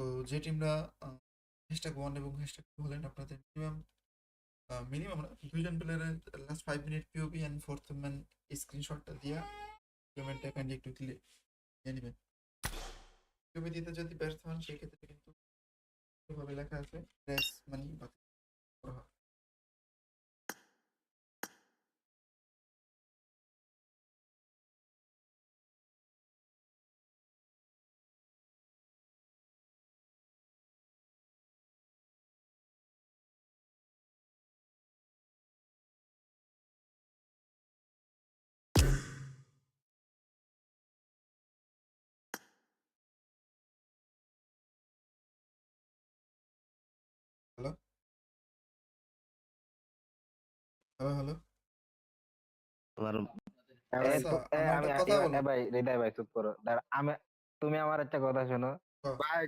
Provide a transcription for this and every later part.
তো যে টিমরা হ্যাশট্যাগ ওয়ান এবং হ্যাশট্যাগ টু হলেন আপনাদের মিনিমাম মিনিমাম দুইজন প্লেয়ারের last five minute POP and fourth man স্ক্রিনশটটা দিয়া পেমেন্টটা কাইন্ডলি একটু ক্লিয়ার নিয়ে নেবেন। পিওপি দিতে যদি ব্যর্থ হন, সেক্ষেত্রে কিন্তু এভাবে লেখা আছে ড্রেস মানি বাতিল করা হ্যালো হ্যালো তোমার এ আচ্ছা, তো- এ আমার আমি একটা কথা এ- বলো। এ ভাই হৃদয় ভাই চুপ করো আমি তুমি আমার একটা কথা শোনো হ্যাঁ। ভাই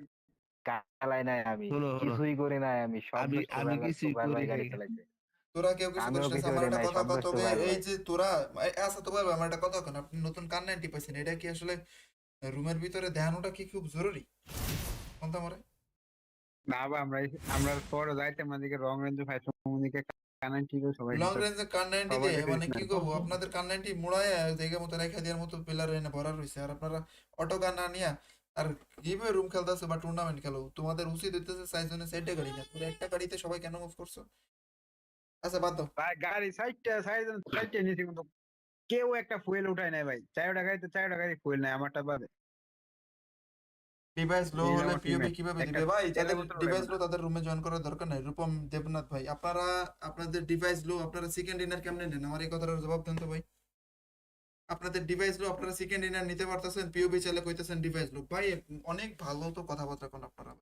কালাই নাই আমি। কিছুই করি নাই আমি সব আমি- আমি কিছুই করি নাই। তোরা কেউ কিছু করিস আমার একটা কথা কত এই যে তোরা আচ্ছা তো ভাই আমার একটা কথা কেন আপনি নতুন কান নাইনটি পাইছেন এটা কি আসলে রুমের ভিতরে দেখানোটা কি খুব জরুরি কোনটা মরে না বা আমরা আমরা পরে যাইতে আমাদেরকে রং রেঞ্জ সম্বন্ধে সবাই লং রেঞ্জে মানে কি না। করব আপনাদের নাইনটি মুড়ায় জায়গা মতো রেখে দেওয়ার মতো প্লেয়ার এনে ভরা রয়েছে আর আপনারা অটো গান নিয়া আর কীভাবে রুম খেলতেছে বা টুর্নামেন্ট খেলো? তোমাদের উচিত হইতেছে সাইজ জন্য সাইডে গাড়ি না তোমরা একটা গাড়িতে সবাই কেন মুভ করছ? আচ্ছা বাদ দাও। ভাই গাড়ি সাইডটা সাইড সাইডটা নিচে কিন্তু কেউ একটা ফুয়েল উঠায় নাই ভাই। চারটা গাড়িতে চারটা গাড়ি ফুয়েল নাই আমারটা বাদে। ডিভাইস লো হলে teammate। কীভাবে দিবে? ভাই যাদের ডিভাইস লো তাদের রুমে জয়েন করার দরকার নাই। রূপম দেবনাথ ভাই আপনারা আপনাদের ডিভাইস লো আপনারা সেকেন্ড ডিনার কেমনে নেন? আমার এই কথাটার জবাব দেন তো ভাই। আপনাদের ডিভাইস লো আপনারা সেকেন্ড ডিনার নিতে পারতেছেন পিওবি চাইলে কইতেছেন ডিভাইস লো ভাই অনেক ভালো তো কথাবার্তা কোন আপনারা।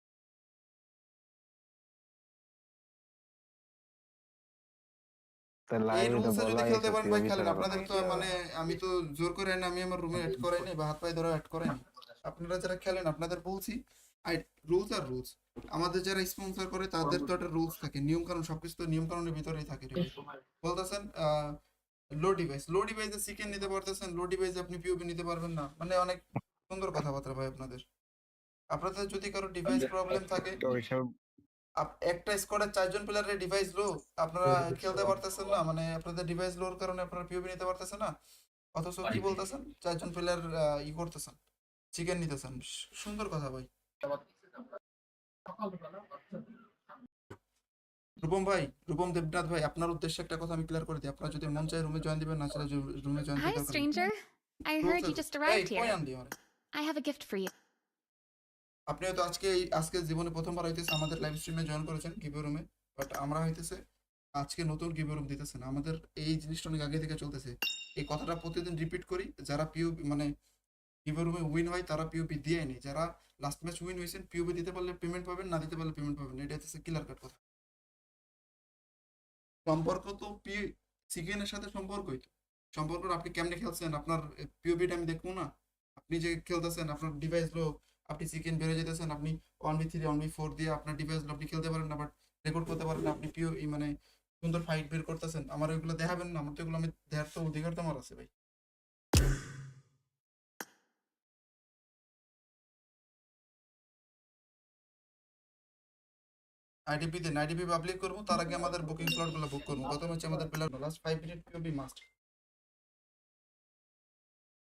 এই live এ তো রুলসে যদি খেলতে পারেন ভাই খেলেন। আপনাদের তো মানে আমি তো জোর করে না আমি আমার রুমে অ্যাড করাই নাই বা হাত পায়ে ধরে অ্যাড করাই নাই। আপনারা যারা খেলেন আপনাদের বলছি আই রুলস আর রুলস আমাদের যারা স্পন্সর করে তাদের তো একটা রুলস থাকে নিয়ম কানুন সবকিছু তো নিয়ম কানুনের ভিতরেই থাকে বলতেছেন লো ডিভাইস লো ডিভাইসে চিকেন নিতে পারতেছেন লো ডিভাইসে আপনি পিওবি নিতে পারবেন না। মানে অনেক সুন্দর কথাবার্তা ভাই আপনাদের। আপনাদের যদি কারও ডিভাইস প্রবলেম থাকে একটা স্কোয়াডের চারজন প্লেয়ারের ডিভাইস লো আপনারা খেলতে পারতেছেন না মানে আপনাদের ডিভাইস লোর কারণে আপনারা পিওবি নিতে পারতেছেন না। অথচ কি বলতেছেন? চারজন প্লেয়ার ই করতেছেন। চিকেন নিতেছেন। সু- সুন্দর কথা ভাই। রূপম ভাই রূপম দেবনাথ ভাই আপনার উদ্দেশ্যে একটা কথা আমি ক্লিয়ার করে দিই। আপনারা যদি মন চায় রুমে জয়েন দিবেন না চাইলে রুমে join stranger. I heard you just arrived কই here. আনলি আমারে? I have a gift for আপনি হয়তো আজকে আজকে জীবনে প্রথমবার হইতেছে আমাদের লাইভ স্ট্রিমে জয়েন করেছেন গিভে রুমে বাট আমরা হইতেছে আজকে নতুন গিভে রুম দিতেছেন। আমাদের এই জিনিসটা অনেক আগে থেকে চলতেছে। এই কথাটা প্রতিদিন রিপিট করি। যারা পিও মানে গিভে রুমে উইন হয়, তারা পিওপি দিয়ে নি যারা লাস্ট ম্যাচ উইন হয়েছেন পিওপি দিতে পারলে পেমেন্ট পাবেন, না দিতে পারলে পেমেন্ট পাবেন এটা হচ্ছে ক্লিয়ার কাট কথা। সম্পর্ক তো পি সিকেনের সাথে সম্পর্কই তো। সম্পর্ক আপনি কেমনে খেলছেন? আপনার পিওপিটা আমি দেখব না। আপনি যে খেলতেছেন, আপনার ডিভাইস লো আপনি চিকেন বেড়ে যেতেছেন, আপনি one B three one B four দিয়ে আপনার ডিভাইস আপনি খেলতে পারেন না বাট রেকর্ড করতে পারেন আপনি পিও মানে সুন্দর ফাইট বের করতেছেন। আমার ওইগুলো দেখাবেন না, আমার তো এগুলো আমি দেখার তো অধিকার তো আমার আছে ভাই। আইডিপি দেন আইডিপি পাবলিক করব, তার আগে আমাদের বুকিং স্লটগুলো বুক করব। প্রথমে হচ্ছে আমাদের player last five minute POB must